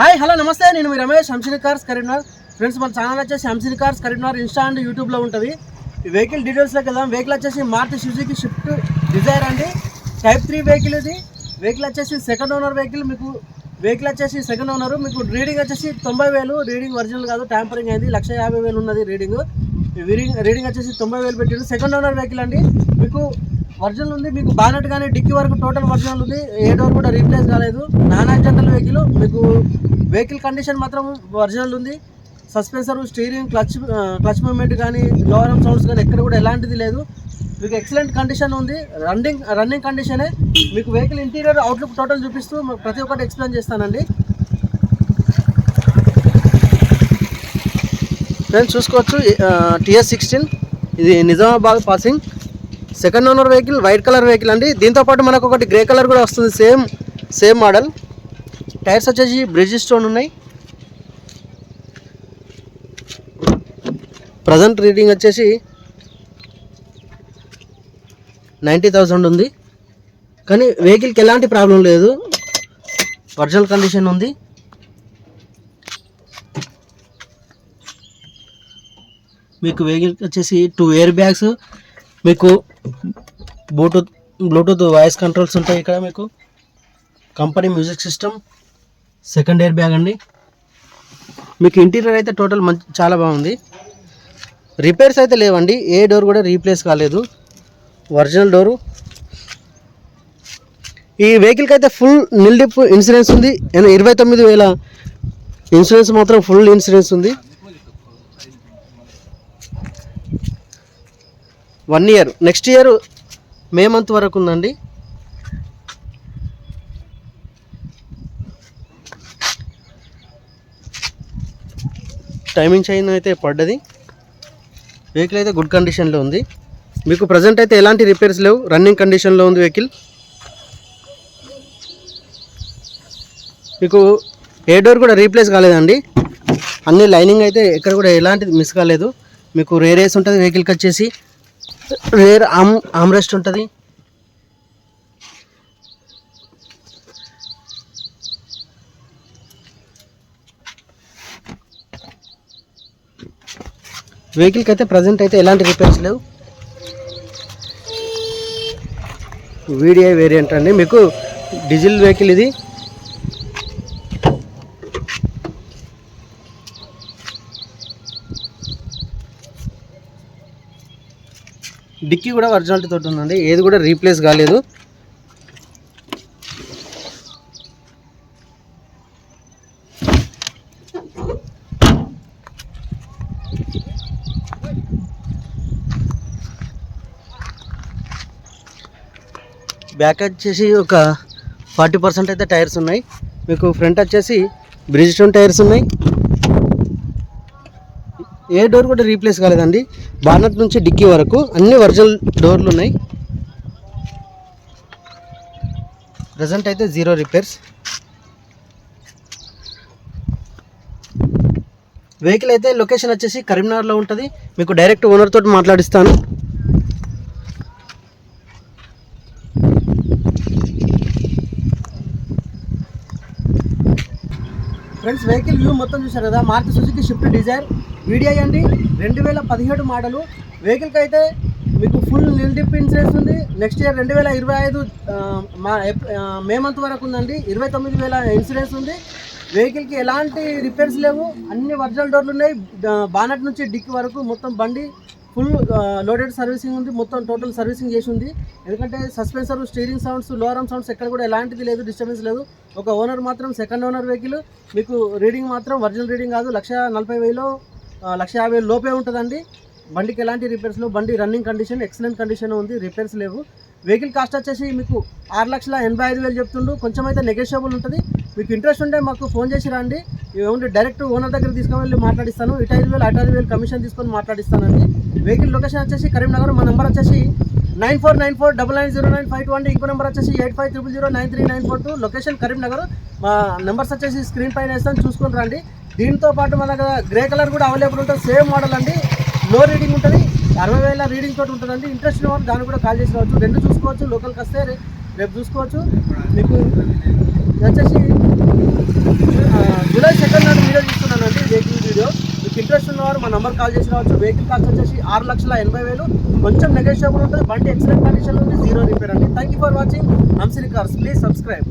Hi hello నమస్తే. నేను మీ రమేష్ హంసిని కార్స్ కరీంనగర్ ఫ్రెండ్స్ మన ఛానల్ వచ్చేసి Hamsini cars Karimnagar insta and యూట్యూబ్లో ఉంటుంది. వెహికల్ డీటెయిల్స్లోకి వెళ్దాం. వెహికల్ వచ్చేసి మారుతి సుజుకి షిఫ్ట్ డిజైర్ అండి. టైప్ త్రీ వెహికల్ ఇది. వెహికల్ వచ్చేసి సెకండ్ ఓనర్ వెహికల్ మీకు వెహికల్ వచ్చేసి సెకండ్ ఓనర్ మీకు రీడింగ్ వచ్చేసి తొంభై వేలు. రీడింగ్ ఒరిజినల్ కాదు ట్యాంపరింగ్ అయింది. లక్ష యాభై వేలు ఉన్నది రీడింగ్ రీడింగ్ రీడింగ్ వచ్చేసి తొంభై వేలు పెట్టారు సెకండ్ ఓనర్ వెహికల్ అండి. మీకు ఒరిజినల్ ఉంది. మీకు బానెట్ కానీ డిక్కీ వరకు టోటల్ వర్జనల్ ఉంది. ఏ డోర్ కూడా రీప్లేస్ కాలేదు. నాన్ యాక్సిడెంటల్ వెహికల్ మీకు వెహికల్ కండిషన్ మాత్రం ఒరిజినల్ ఉంది. Suspension steering clutch clutch movement కానీ లోవర్ సౌండ్స్ కానీ ఎక్కడ కూడా ఎలాంటిది లేదు. మీకు ఎక్సలెంట్ కండిషన్ ఉంది. రన్నింగ్ రన్నింగ్ కండిషనే మీకు వెహికల్ ఇంటీరియర్ అవుట్లుక్ టోటల్ చూపిస్తూ ప్రతి ఒక్కటి ఎక్స్ప్లెయిన్ చేస్తానండి. ఫ్రెండ్స్ చూసుకోవచ్చు టిఎస్ సిక్స్టీన్ ఇది Nizamabad passing. Second owner vehicle white colour vehicle అండి. దీంతో పాటు మనకు ఒకటి గ్రే కలర్ కూడా వస్తుంది సేమ్ సేమ్ మోడల్ టైర్స్ వచ్చేసి బ్రిడ్జ్ స్టోన్ ఉన్నాయి. ప్రజెంట్ రీడింగ్ వచ్చేసి నైంటీ థౌజండ్ ఉంది. కానీ వెహికల్కి ఎలాంటి ప్రాబ్లం లేదు. ఒరిజినల్ కండిషన్ ఉంది. మీకు వెహికల్ వచ్చేసి టూ ఎయిర్ బ్యాగ్స్ మీకు బ్లూటూత్ బ్లూటూత్ వాయిస్ కంట్రోల్స్ ఉంటాయి ఇక్కడ మీకు. Company music system second air bag అండి. మీకు ఇంటీరియర్ అయితే టోటల్ మంచి చాలా బాగుంది. రిపేర్స్ అయితే లేవండి ఏ డోర్ కూడా రీప్లేస్ కాలేదు. ఒరిజినల్ డోరు ఈ వెహికల్కి అయితే ఫుల్ నిల్డిప్ ఇన్సూరెన్స్ ఉంది. ఇరవై తొమ్మిది వేల ఇన్సూరెన్స్ మాత్రం ఫుల్ ఇన్సూరెన్స్ ఉంది. One year. Next year May month వరకు ఉందండి. టైమింగ్ చైన్ అయితే పడ్డది. వెహికల్ అయితే గుడ్ కండిషన్లో ఉంది. మీకు ప్రజెంట్ అయితే ఎలాంటి రిపేర్స్ లేవు. రన్నింగ్ కండిషన్లో ఉంది వెహికల్ మీకు ఏ డోర్ కూడా రీప్లేస్ కాలేదండి. అన్ని లైనింగ్ అయితే ఎక్కడ కూడా ఎలాంటిది మిస్ కాలేదు. మీకు రేరేస్ ఉంటుంది వెహికల్కి వచ్చేసి. రేర్ ఆమ్ ఆమ్రెస్ట్ ఉంటుంది. వెహికల్కి అయితే ప్రజెంట్ అయితే ఎలాంటి రిపేర్స్ లేవు. వీడియో వేరియంట్ అండి. మీకు డీజిల్ వెహికల్ ఇది. డిక్కీ కూడా ఒరిజినాలిటీ తోటి ఉందండి. ఏది కూడా రీప్లేస్ కాలేదు. బ్యాక్ వచ్చేసి ఒక ఫార్టీ పర్సెంట్ అయితే టైర్స్ ఉన్నాయి. మీకు ఫ్రంట్ వచ్చేసి బ్రిడ్జ్ స్టోన్ టైర్స్ ఉన్నాయి. ఏ డోర్ కూడా రీప్లేస్ కాలేదండి. బానట్ నుంచి డిక్కీ వరకు అన్ని ఒరిజినల్ డోర్లు ఉన్నాయి. ప్రజెంట్ అయితే జీరో రిపేర్స్ వెహికల్ అయితే లొకేషన్ వచ్చేసి కరీంనగర్లో ఉంటుంది. మీకు డైరెక్ట్ ఓనర్ తోటి మాట్లాడిస్తాను. ఫ్రెండ్స్ వెహికల్ వ్యూ మొత్తం చూశారు కదా? Maruti Suzuki Swift Dzire video అండి రెండు వేల పదిహేడు మోడలు. వెహికల్కి అయితే మీకు ఫుల్ నిల్డిప్ ఇన్సూరెన్స్ ఉంది నెక్స్ట్ ఇయర్ రెండు వేల ఇరవై ఐదు మా మే మంత్ వరకు ఉందండి. ఇరవై తొమ్మిది వేల ఇన్సూరెన్స్ ఉంది వెహికల్కి ఎలాంటి రిపేర్స్ లేవు. అన్ని ఒరిజినల్ డోర్లు ఉన్నాయి. బానట్ నుంచి డిక్ వరకు మొత్తం బండి ఫుల్ లోడెడ్ సర్వీసింగ్ ఉంది. మొత్తం టోటల్ సర్వీసింగ్ చేసి ఉంది ఎందుకంటే సస్పెన్సర్ స్టీరింగ్ సౌండ్స్ లోరం సౌండ్స్ ఎక్కడ కూడా ఎలాంటిది లేదు డిస్టర్బెన్స్ లేదు. ఒక ఓనర్ మాత్రం సెకండ్ ఓనర్ వెహికల్. మీకు రీడింగ్ మాత్రం ఒరిజినల్ రీడింగ్ కాదు. లక్ష నలభై వేలు లక్ష యాభై వేలు లోపే ఉంటుందండి. బండికి ఎలాంటి రిపేర్స్ లేవు. బండి రన్నింగ్ కండిషన్ ఎక్సలెంట్ కండిషన్ ఉంది. రిపేర్స్ లేవు. వెహికల్ కాస్ట్ వచ్చేసి మీకు ఆరు లక్షల ఎనభై ఐదు వేలు చెప్తుండు. కొంచెం అయితే నెగోషియబుల్ ఉంటుంది. మీకు ఇంట్రెస్ట్ ఉంటే మాకు ఫోన్ చేసి రండి. ఏమంటే డైరెక్ట్ ఓనర్ దగ్గర తీసుకొని వెళ్ళి మాట్లాడిస్తాను. ఇటు ఐదు వేలు అటు ఐదు వేలు కమిషన్ తీసుకొని మాట్లాడిస్తానండి. వెహికల్ లొకేషన్ వచ్చేసి కరీంనగర్. మా నెంబర్ వచ్చేసి nine four nine four double nine zero nine five two అండి. ఇంకో నెంబర్ వచ్చేసి eight five triple zero nine three nine four two. Location Karimnagar. మా నెంబర్స్ వచ్చేసి స్క్రీన్ పైన వేస్తాను. చూసుకొని రండి. దీంతో పాటు మన దగ్గర గ్రే కలర్ కూడా అవైలబుల్ ఉంటుంది. సేమ్ మోడల్ అండి. లో రీడింగ్ ఉంటుంది. అరవై వేల రీడింగ్ తోటి ఉంటుందండి. ఇంట్రెస్ట్ ఉన్న దాన్ని కూడా కాల్ చేసి రావచ్చు రెండు చూసుకోవచ్చు. లోకల్కి వస్తే రేపు చూసుకోవచ్చు. మీకు వచ్చేసి జూలై ఇది వచ్చేసి వీడియో మీకు ఇంట్రెస్ట్ ఉన్నవారు మా నంబర్ కాల్ చేసి రావచ్చు. వెహికల్ కాస్ట్ వచ్చేసి ఆరు లక్షల ఎనభై వేలు. కొంచెం నెగోషియబుల్ ఉంటుంది. బండి ఎక్సలెంట్ కండిషన్లో ఉంది. జీరో రిపేర్ అండి. Thank you for watching Hamsini cars please subscribe